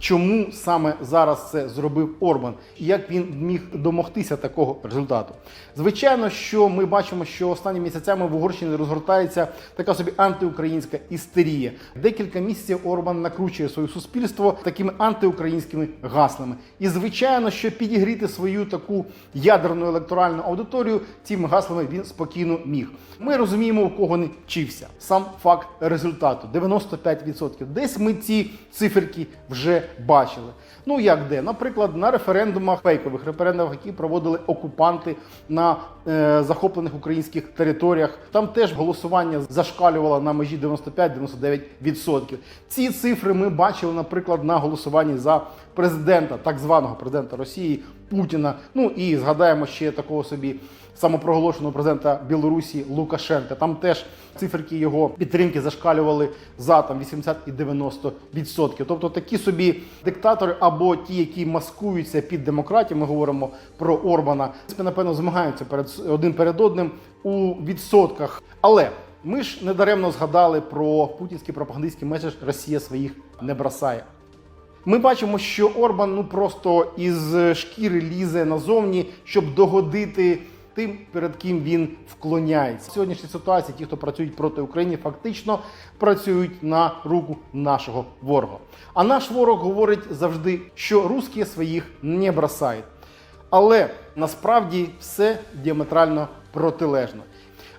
чому саме зараз це зробив Орбан і як він міг домогтися такого результату. Звичайно, що ми бачимо, що останніми місяцями в Угорщині розгортається така собі антиукраїнська істерія. Декілька місяців Орбан накручує своє суспільство такими антиукраїнськими гаслами. І звичайно, що підігріти свою таку ядерну електоральну аудиторію цими гаслами він спокійно міг. Ми розуміємо, у кого не вчився. Сам факт результату 95%. Десь ми ці циферки вже бачили. Ну як де? Наприклад, на референдумах, фейкових референдумах, які проводили окупанти на е, захоплених українських територіях. Там теж голосування зашкалювало на межі 95-99%. Ці цифри ми бачили, наприклад, на голосуванні за президента, так званого президента Росії Путіна. Ну і згадаємо ще такого собі самопроголошеного президента Білорусі Лукашенка. Там теж циферки його підтримки зашкалювали за там 80 і 90 відсотків. Тобто такі собі диктатори або ті, які маскуються під демократію. Ми говоримо про Орбана. Напевно змагаються перед один перед одним у відсотках. Але ми ж недаремно згадали про путінський пропагандистський меседж Росія своїх не бросає. Ми бачимо, що Орбан ну просто із шкіри лізе назовні, щоб догодити тим, перед ким він вклоняється. В сьогоднішній ситуації ті, хто працюють проти України, фактично працюють на руку нашого ворога. А наш ворог говорить завжди, що русські своїх не бросають. Але насправді все діаметрально протилежно.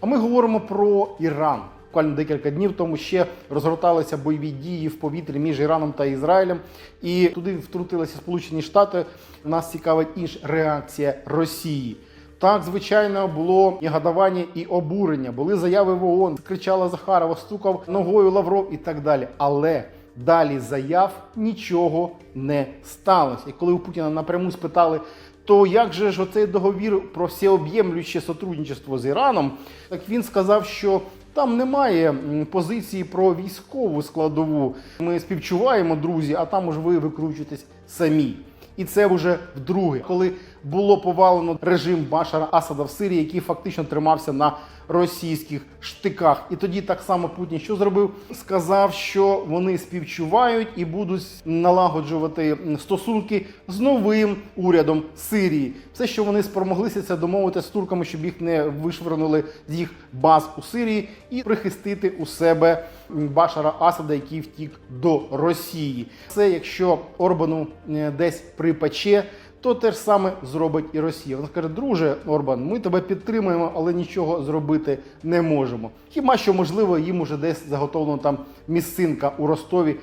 А ми говоримо про Іран. Буквально декілька днів тому ще розгорталися бойові дії в повітрі між Іраном та Ізраїлем, і туди втрутилися Сполучені Штати. Нас цікавить інша реакція Росії. Так, звичайно, було негодування і обурення. Були заяви в ООН, кричала Захарова, стукав ногою Лавров і так далі. Але далі заяв нічого не сталося. І коли у Путіна напряму спитали, то як же ж оцей договір про всеоб'ємлюще сотрудничество з Іраном, так він сказав, що там немає позиції про військову складову. Ми співчуваємо, друзі, а там уж ви викручуєтесь самі. І це вже вдруге, коли було повалено режим Башара Асада в Сирії, який фактично тримався на російських штиках. І тоді так само Путін що зробив? Сказав, що вони співчувають і будуть налагоджувати стосунки з новим урядом Сирії. Все, що вони спромоглися, це домовитися з турками, щоб їх не вишвернули з їх баз у Сирії, і прихистити у себе Башара Асада, який втік до Росії. Це якщо Орбану е, десь припече. То те ж саме зробить і Росія. Вона скаже, друже Орбан, ми тебе підтримуємо, але нічого зробити не можемо. Хіба що можливо їм уже десь заготовлено там місцинка у Ростові